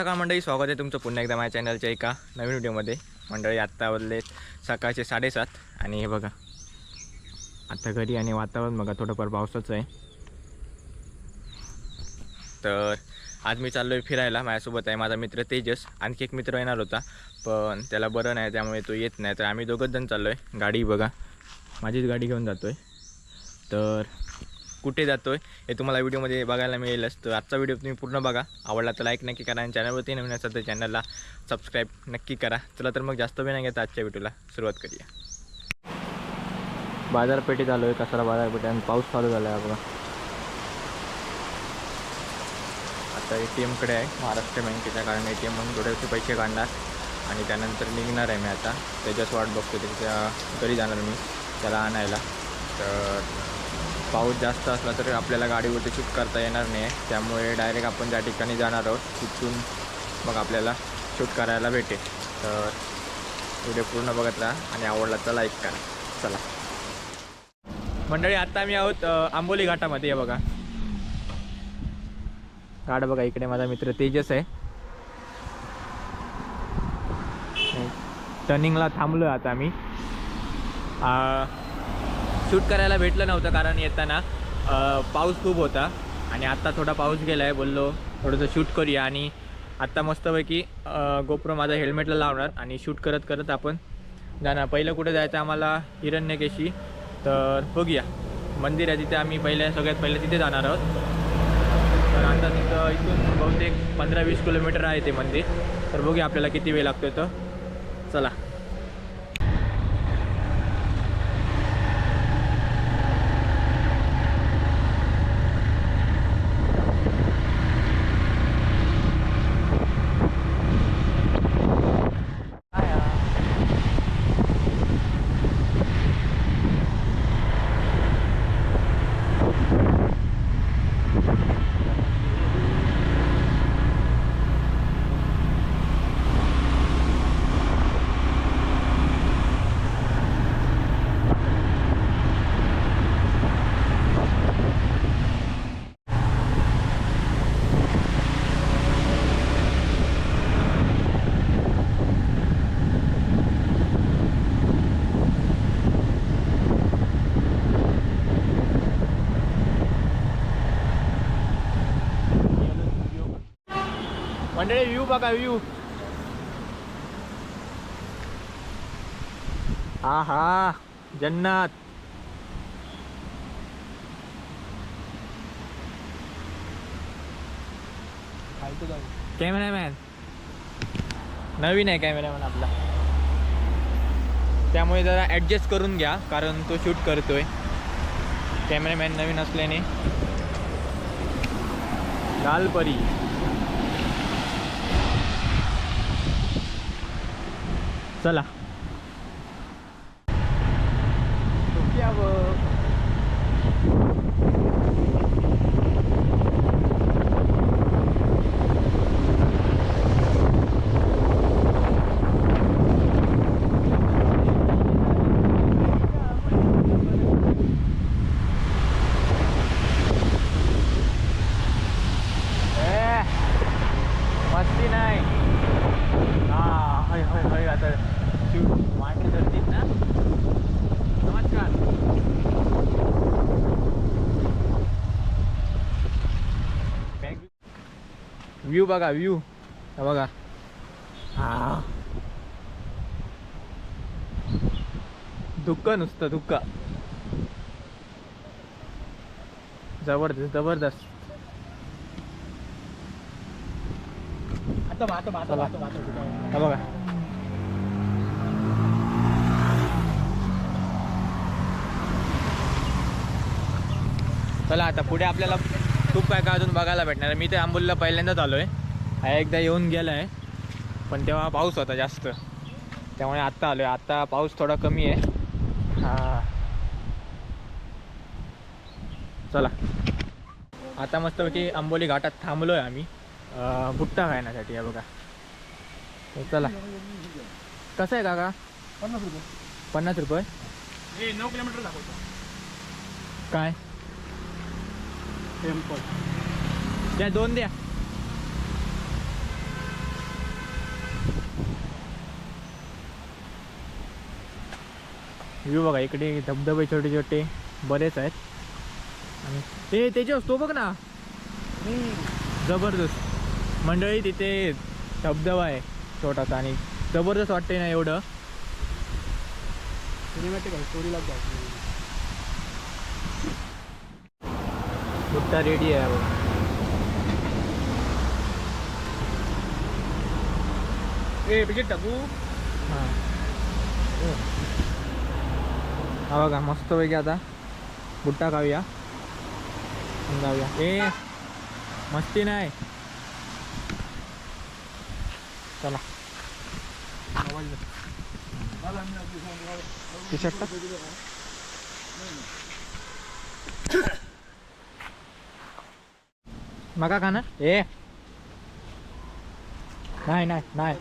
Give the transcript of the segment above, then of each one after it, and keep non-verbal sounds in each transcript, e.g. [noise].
सकाळ मंडळी स्वागत आहे तुमचं पुन्हा एकदा माझ्या चॅनलच्या एका नवीन व्हिडिओमध्ये मंडळी आत्ता बदले सकाळचे साडेसात आणि हे बघा आत्ता घरी आणि वातावरण बघा थोडंफार पावसाचं आहे. तर आज मी चाललो आहे फिरायला माझ्यासोबत आहे माझा मित्र तेजस आणखी एक मित्र येणार होता पण त्याला बरं नाही त्यामुळे तो येत नाही. तर आम्ही दोघंच जण चाललो आहे गाडी बघा माझीच गाडी घेऊन जातो आहे तर कुठे जातो आहे हे तुम्हाला व्हिडिओमध्ये बघायला मिळेलच. तर आजचा व्हिडिओ तुम्ही पूर्ण बघा. आवडला तर लाईक नक्की करा आणि चॅनलवरती नवीन असेल तर चॅनलला सबस्क्राईब नक्की करा. चला तर मग जास्त वेळ नाही घेता आजच्या व्हिडिओला सुरुवात करूया. बाजारपेठेत आलो आहे कसाला बाजारपेठ आणि पाऊस चालू झाला आहे बघा. आता ए टी एमकडे आहे महाराष्ट्र बँकेच्या कारण ए टी एम म्हणून थोडेसे पैसे काढणार आणि त्यानंतर निघणार आहे मी आता. त्याच्याच वाट बघतो त्याच्या घरी जाणार मी त्याला आणायला. तर पाऊस जास्त असला तर आपल्याला गाडीवरती शूट करता येणार नाही. आहे त्यामुळे डायरेक्ट आपण ज्या ठिकाणी जाणार आहोत तिथून मग आपल्याला शूट करायला भेटेल. तर व्हिडिओ पूर्ण बघत राहा आणि आवडला तर लाईक करा. चला. मंडळी आता आम्ही आहोत आंबोली घाटामध्ये. आहे बघा. घाट बघा इकडे माझा मित्र तेजस आहे. टर्निंगला थांबलो आता आम्ही शूट करायला भेटलं नव्हतं कारण येताना पाऊस खूप होता आणि आत्ता थोडा पाऊस गेला आहे बोललो थोडंसं शूट करूया आणि आत्ता मस्तपैकी गोप्रो माझा हेल्मेटला लावणार आणि शूट करत करत आपण जाणार. पहिलं कुठे जायचं आम्हाला हिरण्यकेशी तर बघूया. मंदिर आहे तिथे आम्ही पहिले सगळ्यात पहिले तिथे जाणार आहोत. तर आता तिथं इथून बहुतेक पंधरा वीस किलोमीटर आहे ते मंदिर. तर बघूया आपल्याला किती वेळ लागतो तर चला. मंडळी व्ह्यू बघा व्ह्यू हा हा जन्नत कॅमेरामॅन. नवीन आहे कॅमेरामॅन आपला. त्यामुळे जरा ॲडजस्ट करून घ्या कारण तो शूट करतोय. कॅमेरामॅन नवीन असल्याने. लालपरी चला. ए, मस्ती नाही हा होय होय होय आता शिव मांडे धरतील ना नमस्कार व्ह्यू बघा व्ह्यू बघा. हा. दुःख नुसतं दुःख जबरदस्त जबरदस्त. बघा. चला आता पुढे आपल्याला खूप काय काय अजून बघायला भेटणार मी ते आंबोलीला पहिल्यांदाच आलो आहे एकदा येऊन गेलं आहे पण तेव्हा पाऊस होता जास्त. त्यामुळे आत्ता आलो आहे आता पाऊस थोडा कमी आहे. हा. चला. आता मस्तपैकी आंबोली घाटात थांबलो आहे आम्ही भुट्टा खाण्यासाठी आहे बघा. चला. कसं आहे काका? पन्नास रुपये. पन्नास रुपये? हे नऊ किलोमीटर दाखवतो. काय? टेम्पल. द्या दोन द्या. व्ह्यू बघा इकडे धबधबे छोटे छोटे बरेच आहेत. आणि ते त्याच्यावर तो बघ ना जबरदस्त. मंडळी तिथे धबधबा आहे छोटासा आणि जबरदस्त वाटते ना एवढं. बुट्टा रेडी आहे. ए टाकू. हां. हा बघा मस्त पैकी आता बुट्टा खाऊया. जाऊया. ए मस्ती नाही. चला. टी शर्ट मका खाणार? ए. नाही नाही नाही.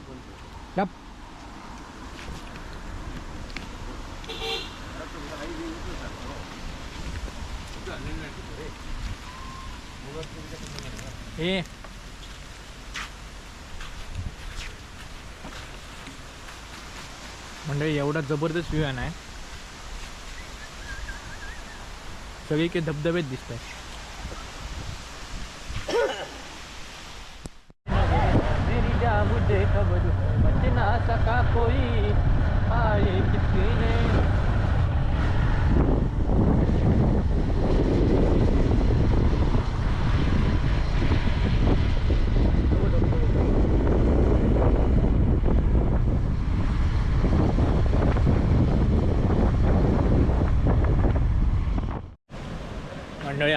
हे. म्हणजे एवढा जबरदस्त व्ह्यू आहे ना? सगळीकडे धबधबेच दिसत आहे मेरी जा मुझे खबर बच ना सका कोई आए किसी ने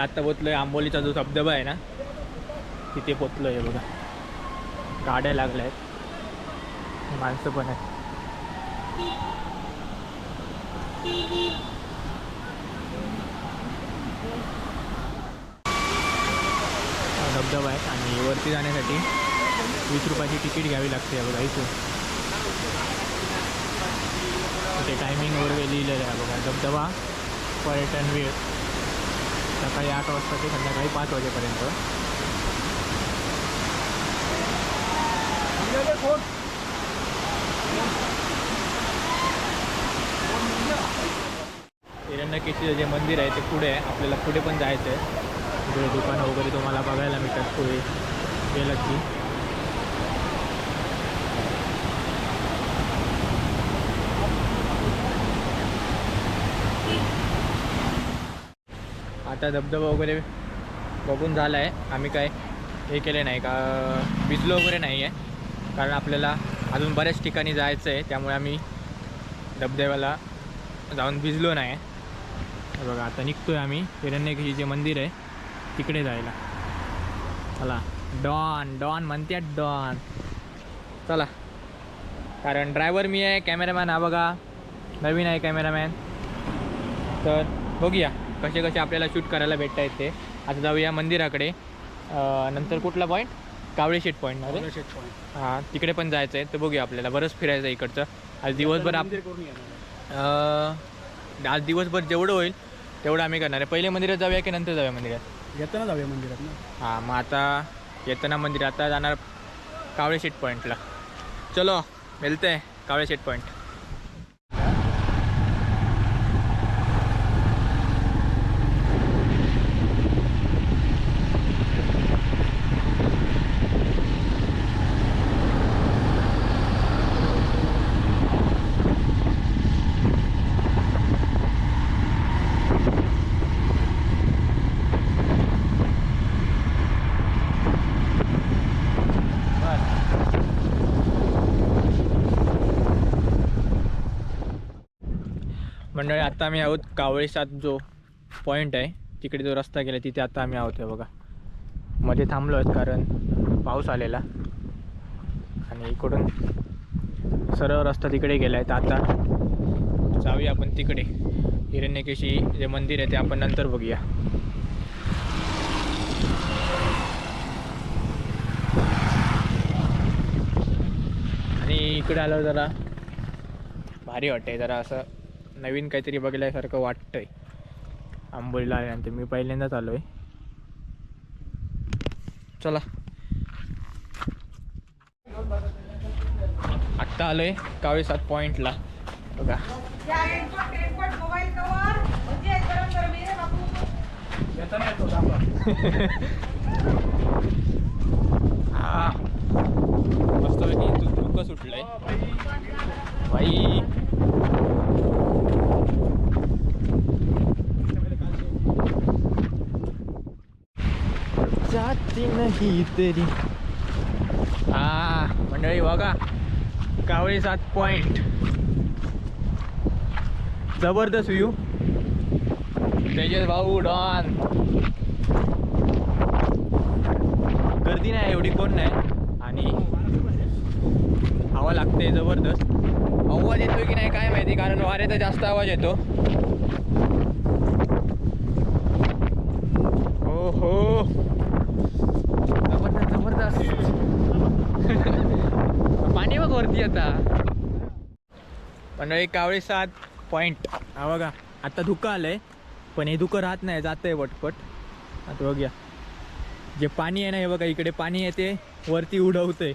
आत्ता आता पोचलोय आंबोलीचा जो धबधबा आहे ना तिथे पोचलोय बघा. गाड्या लागल्या आहेत. माणसं पण आहेत. धबधबा आहे आणि वरती जाण्यासाठी वीस रुपयाची तिकीट घ्यावी लागते बघा इथून. ते टायमिंग वगैरे लिहिलेलं आहे बघा. धबधबा पर्यटन वेळ. सकाळी आठ वाजता ते संध्याकाळी पाच वाजेपर्यंत. हिरण्यकेशीचं जे मंदिर आहे ते पुढे आहे. आपल्याला पुढे पण जायचं आहे तिकडे दुकानं वगैरे तुम्हाला बघायला मिळतात पुढे. गेलं की आता धबधबा वगैरे बघून झाला आहे आम्ही काय हे केले नाही का भिजलो वगैरे नाही आहे कारण आपल्याला अजून बऱ्याच ठिकाणी जायचं आहे त्यामुळे आम्ही धबधब्याला जाऊन भिजलो नाही आहे बघा आता निघतो आहे आम्ही. हिरण्यकेशी जे मंदिर आहे. तिकडे जायला. चला. डॉन डॉन म्हणते डॉन. चला. कारण ड्रायव्हर मी आहे कॅमेरामॅन हा बघा. नवीन आहे कॅमेरामॅन. तर बघूया. कसे कसे आपल्याला शूट करायला भेटता येते आता जाऊया मंदिराकडे. नंतर कुठला पॉईंट कावळे शेट पॉईंट ना रे? हां तिकडे पण जायचं आहे तर बघूया आपल्याला. बरंच फिरायचं आहे इकडचं. आज दिवसभर आप करून या अं, आज दिवसभर जेवढं होईल तेवढं आम्ही करणार आहे. पहिले मंदिरात जाऊया की नंतर जाऊया मंदिरात? येताना जाऊया मंदिरात ना. हां मग आता येताना मंदिर आता जाणार कावळे शेट पॉईंटला चलो मिळते आहे कावळे शेट पॉईंट मंडळी आता आम्ही आहोत कावळेसात जो पॉईंट आहे तिकडे जो रस्ता गेला तिथे आता आम्ही आहोत आहे बघा. मध्ये थांबलो आहेत कारण पाऊस आलेला. आणि इकडून सरळ रस्ता तिकडे गेला आहे. तर आता जाऊया आपण तिकडे. हिरण्यकेशी जे मंदिर आहे ते आपण नंतर बघूया. आणि इकडे आल्यावर जरा भारी वाटतंय जरा असं. नवीन काहीतरी बघल्यासारखं वाटतंय. आंबोलीला आल्यानंतर मी पहिल्यांदाच आलो आहे चला. आत्ता आलो आहे कावेसात पॉईंटला बघा. हा. मस्तपैकी तू धुकं सुटलंय. बाई. ती नाही तरी हा मंडळी बघा. कावळी सात पॉइंट जबरदस्त व्ह्यू तेजस भाऊ डॉन गर्दी नाही एवढी कोण नाही. आणि हवा लागते जबरदस्त. आवाज येतो की नाही काय माहिती कारण वाऱ्याचा जास्त आवाज येतो. हो हो [laughs] पाणी बघ वरती आता. मंडळी कावळे सात पॉईंट हा बघा आता धुकं आलंय पण हे धुकं राहत नाही जातंय पटपट आता बघूया. जे पाणी आहे ना हे बघा इकडे पाणी येते वरती उडवतंय.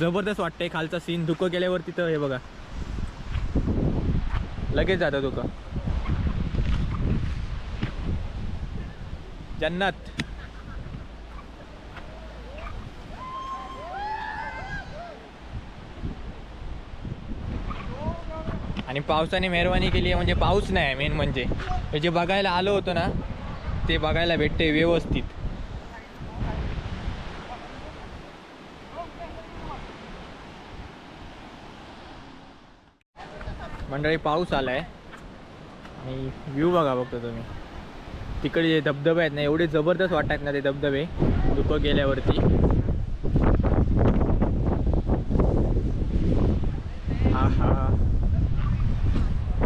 जबरदस्त वाटतंय खालचा सीन धुकं गेल्यावरती तर हे बघा. लगेच जातं धुकं. जन्नत आणि पावसाने मेहरबानी केली आहे. म्हणजे पाऊस नाही मेन म्हणजे. हे जे बघायला आलो होतो ना ते बघायला भेटते व्यवस्थित. मंडळी पाऊस आलाय. आणि व्ह्यू बघा बघतो तुम्ही. तिकडे जे धबधबे आहेत ना एवढे जबरदस्त वाटतात ना ते धबधबे धुकं गेल्यावरती हा हा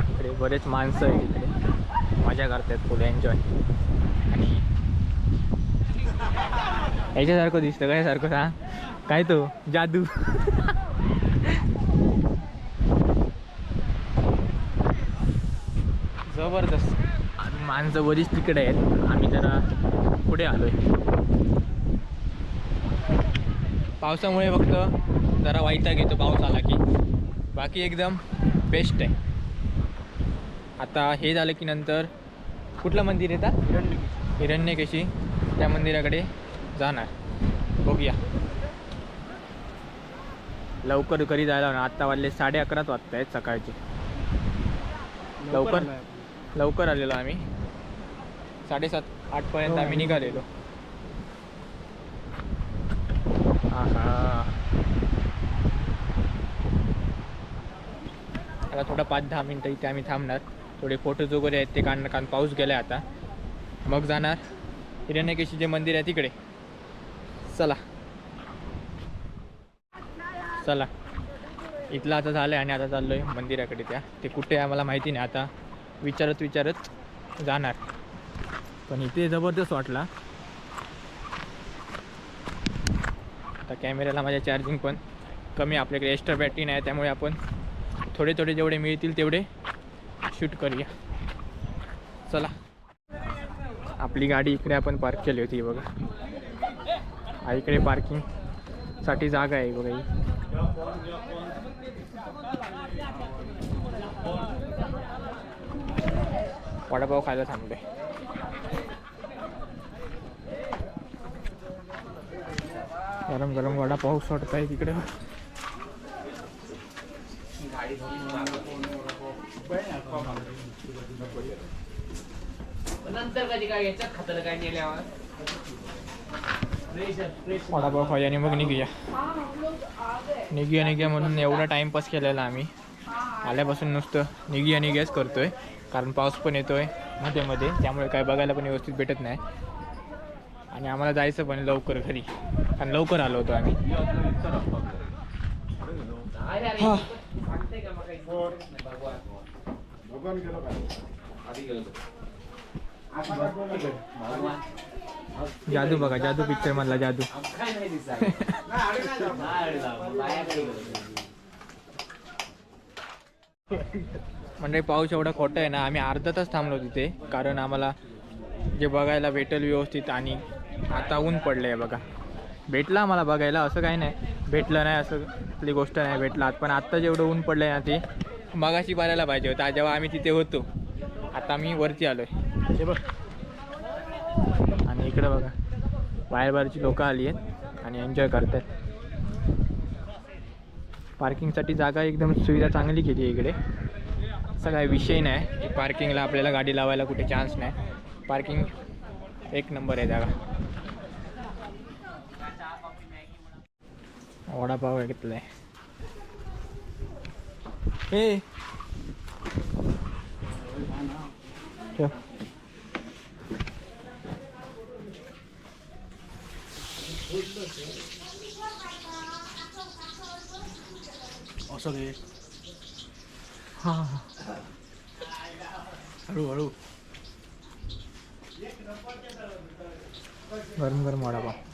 इकडे बरेच माणसं आहेत तिकडे मजा करतात फुल एन्जॉय आणि याच्यासारखं दिसतं काय सारखं सांग. काय तो? जादू. जबरदस्त. आम्ही माणसं बरीच तिकडे आहेत. आम्ही जरा पुढे आलोय. पावसामुळे फक्त जरा वैताग येतो पाऊस आला की बाकी एकदम बेस्ट आहे. आता हे झालं की नंतर कुठलं मंदिर येतात हिरण्य हिरण्यकेशी त्या मंदिराकडे जाणार. बघूया. लवकर घरी जायला ना आत्ता वाजले साडे अकराच वाजता आहेत सकाळचे. लवकर? लवकर आलेलो आम्ही. साडेसात आठपर्यंत आम्ही निघालेलो. आता थोडा पाच दहा मिनटं इथे आम्ही थांबणार. थोडे फोटोज वगैरे आहेत ते काढणं कारण पाऊस गेला आता. मग जाणार हिरण्यकेशी जे मंदिर आहे तिकडे. चला. चला. इथलं आता झालं आणि आता चाललो आहे मंदिराकडे त्या. ते कुठे आहे आम्हाला माहिती नाही. आता विचारत विचारत जाणार. पण इथे जबरदस्त वाटला. आता कॅमेऱ्याला माझ्या चार्जिंग पण कमी आपल्याकडे एक्स्ट्रा बॅटरी नाही त्यामुळे आपण थोडे थोडे जेवढे मिळतील तेवढे शूट करूया. चला. आपली गाडी इकडे आपण पार्क केली होती बघा. इकडे पार्किंगसाठी जागा आहे बघा ही. वडापाव खायला थांबले गरम गरम वडापाव सोडत आहे तिकडे. नंतर कधी काय याच्यात खातर काय नेल्यावर वडापाव खाऊया आणि मग निघूया. निघूया निघूया म्हणून एवढा टाइमपास केलेला आम्ही. आल्यापासून नुसतं निघूया निघूयाच करतोय. कारण पाऊस पण येतोयमध्ये मध्ये. त्यामुळे काय बघायला पण व्यवस्थित भेटत नाही. आणि आम्हाला जायचं पण लवकर घरी. कारण लवकर आलो होतो आम्ही. हा. आधी जादू बघा जादू पिक्चर मधला जादू. म्हणजे पाऊस एवढा खोटा आहे ना आम्ही अर्धा तास थांबलो तिथे कारण आम्हाला जे बघायला भेटेल व्यवस्थित आणि आता ऊन पडलं आहे बघा. भेटला आम्हाला बघायला असं काही नाही. भेटलं नाही असं आपली गोष्ट नाही भेटलं. पण आत्ता जेवढं ऊन पडलं ना ते मगाशी भरायला पाहिजे होतं. जेव्हा आम्ही तिथे होतो आता मी वरती आलो आहे बघ. आणि इकडे बघा. बाहेर बाहेरची लोकं आली आहेत आणि एन्जॉय करत आहेत पार्किंगसाठी जागा एकदम सुविधा चांगली केली आहे इकडे. असा काही विषय नाही. की पार्किंगला आपल्याला गाडी लावायला कुठे चान्स नाही. पार्किंग एक नंबर आहे जागा. वडापाव घेतलाय. हे ठेव. असं घे हा हा. हळू हळू गरम गरम वडापाव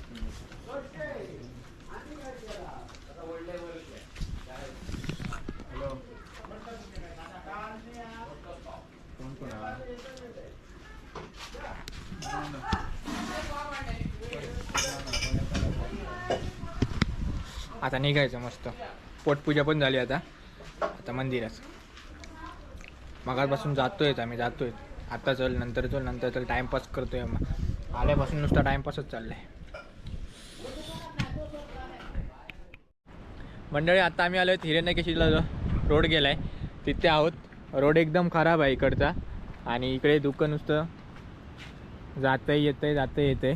आता निघायचं मस्त. पोटपूजा पण झाली आता. आता मंदिरात. मगापासून जातोय आम्ही जातोय. आता चल नंतर चल नंतर चल. टाइमपास करतोय मग आल्यापासून नुसता टाइमपासच चाललाय. मंडळी आता आम्ही आलो हिरण्यकेशीला जो रोड गेलाय. तिथे आहोत. रोड एकदम खराब आहे इकडचा. आणि इकडे दुकान नुसतं जातं येतंय जातं येतंय.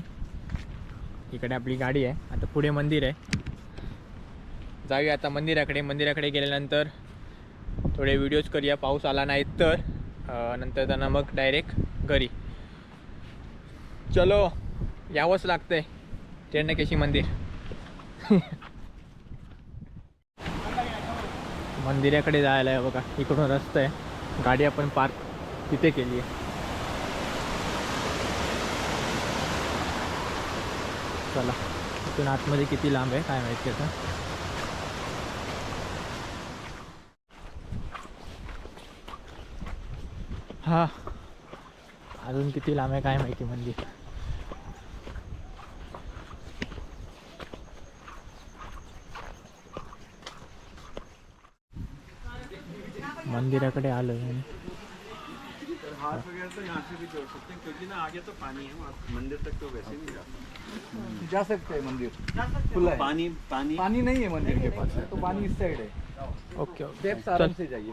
इकडे आपली गाडी आहे. आता पुढे मंदिर आहे. जाऊया आता मंदिराकडे. मंदिराकडे गेल्यानंतर थोडे व्हिडिओज करूया. पाऊस आला नाही तर. नंतर त्यांना मग डायरेक्ट घरी. चलो यावंच लागतंय. टेरणकेशी मंदिर. [laughs] मंदिराकडे जायला आहे बघा. इकडून रस्ता आहे. गाडी आपण पार्क तिथे केली आहे. चला. इथून आतमध्ये किती लांब आहे? काय माहिती आता. हा. अजून किती लांब आहे काय माहिती मंदिर मंदिराकडे आलोय आणि हाथ वगैरह तो यहाँ से भी जोड़ सकते हैं क्योंकि ना आगे तो पानी है वहाँ मंदिर तक तो वैसे नहीं जाता. जा सकते हैं मंदिर? खुला है पानी पानी पानी नहीं है मंदिर के पास. तो पानी इस साइड है ओके ओके. स्टेप्स चल. आराम से जाइए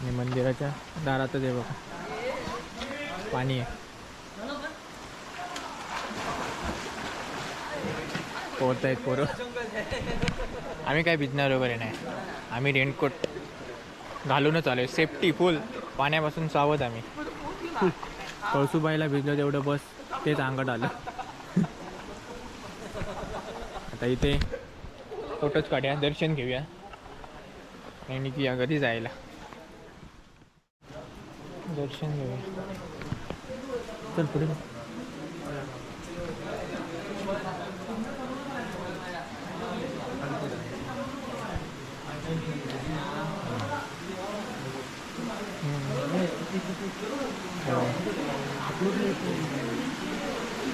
आणि मंदिराच्या दारातच आहे बघा. पाणी आहे. पोहत आहेत पोरं. आम्ही काय भिजणार वगैरे नाही. आम्ही रेनकोट घालूनच आलो सेफ्टी फुल पाण्यापासून सावध आम्ही. कळसुबाईला भिजलो तेवढं बस. तेच अंगड आलं. आता इथे फोटोच काढूया. दर्शन घेऊया. आणि निघूया घरी जायला. दर्शन घेऊया. चल पुढे.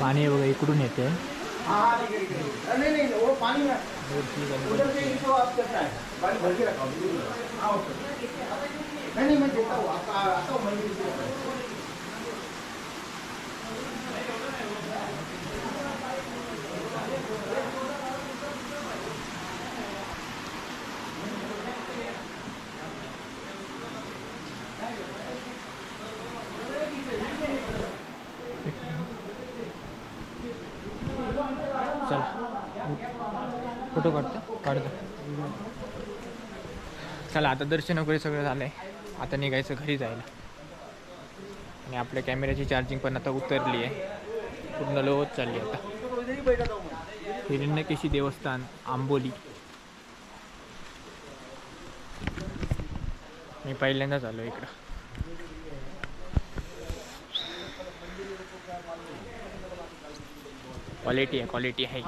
पाणी बघा इकडून येते नहीं मैं हूँ आता हूँ मंदिर चल फोटो काढतो काढतो. चला आता दर्शन वगैरे सगळं झालं आहे आता निघायचं घरी जायला. आणि आपल्या कॅमेऱ्याची चार्जिंग पण आता उतरली आहे. पूर्ण लो होत चालली आता. हिरण्यकेशी देवस्थान आंबोली. मी पहिल्यांदाच आलो इकडं. क्वालिटी आहे क्वालिटी आहे.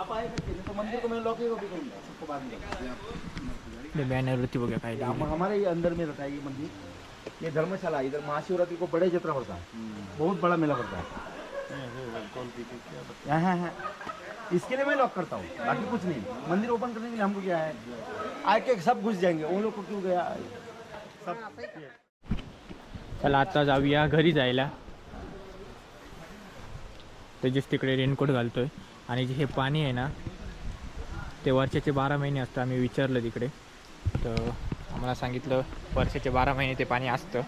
आप आए करके नहीं तो मंदिर को मैं लॉक ही कॉपी करूंगा सबको बाद में ते बॅनरवरती बघा काय हम. हमारे ये अंदर में रहता है ये मंदिर ये धर्मशाला। इधर महाशिवरात्रि को बड़े यात्रा पड़ता है बहुत बड़ा मेला पड़ता है यहाँ हाँ हाँ. इसके लिए मैं लॉक करता हूँ. बाकी कुछ नहीं. मंदिर ओपन करने के लिए हमको क्या है? आके सब घुस जाएंगे. उन लोग को क्यों गया? सब चला आता जाऊया घरी जायला. त्याचेच तिकडे रेनकोट घालतोय. आणि जे हे पाणी आहे ना ते वर्षाचे बारा महिने असतं आम्ही विचारलं तिकडे. तर आम्हाला सांगितलं वर्षाचे बारा महिने ते पाणी असतं.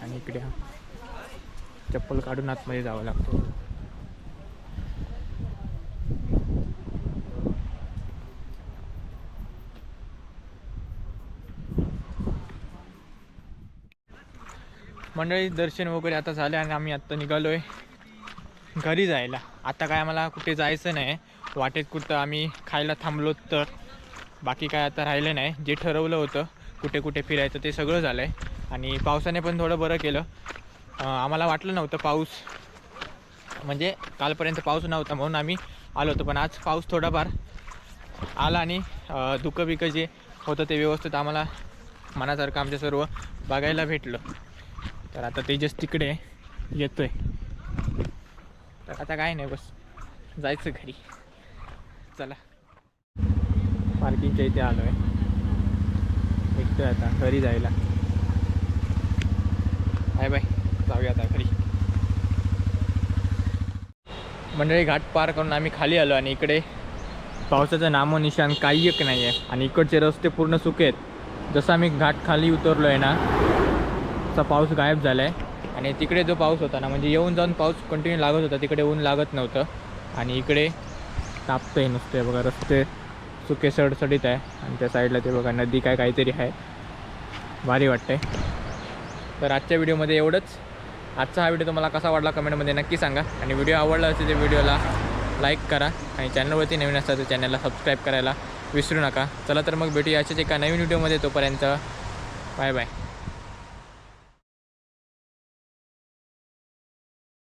आणि इकडे चप्पल काढून आतमध्ये जावं लागतं. मंडळी दर्शन वगैरे आता झाले आणि आम्ही आत्ता निघालो आहे घरी जायला. आता काय आम्हाला कुठे जायचं नाही. वाटेत कुठं आम्ही खायला थांबलो तर. बाकी काय आता राहिलं नाही. जे ठरवलं होतं कुठे कुठे फिरायचं ते सगळं झालं आहे आणि पावसाने पण थोडं बरं केलं. आम्हाला वाटलं नव्हतं पाऊस. म्हणजे कालपर्यंत पाऊस नव्हता म्हणून आम्ही आलो होतो. पण आज पाऊस थोडाफार आला आणि अं, धुकं बिकं जे होतं ते व्यवस्थित आम्हाला मनासारखं आमच्या सर्व बघायला भेटलं. तर आता तेजस तिकडे येतोय. तर आता काय नाही बस जायचं घरी. चला. पार्किंगच्या इथे आलो आहे निघतोय आता घरी जायला. Bye bye. जाऊया आता घरी. मंडळी घाट पार करून आम्ही खाली आलो आणि इकडे पावसाचं नामोनिशान काही एक नाही आहे आणि इकडचे रस्ते पूर्ण सुके आहेत जसं आम्ही घाट खाली उतरलो आहे ना आजचा पाऊस गायब झाला आहे आणि तिकडे जो पाऊस होता ना म्हणजे येऊन जाऊन पाऊस कंटिन्यू लागत होता तिकडे ऊन लागत नव्हतं. आणि इकडे तापतंही नुसते बघा रस्ते सुके सडसडीत आहे. आणि त्या साईडला ते बघा नदी काय काहीतरी आहे. भारी वाटते तर आजच्या व्हिडिओमध्ये एवढंच. आजचा हा व्हिडिओ तुम्हाला कसा वाटला कमेंटमध्ये नक्की सांगा. आणि व्हिडिओ आवडला असेल तर व्हिडिओला लाईक करा. आणि चॅनलवरती नवीन असतात तर चॅनलला सबस्क्राईब करायला विसरू नका. चला तर मग भेटूया अशाच एका नवीन व्हिडिओमध्ये तोपर्यंत. Bye bye.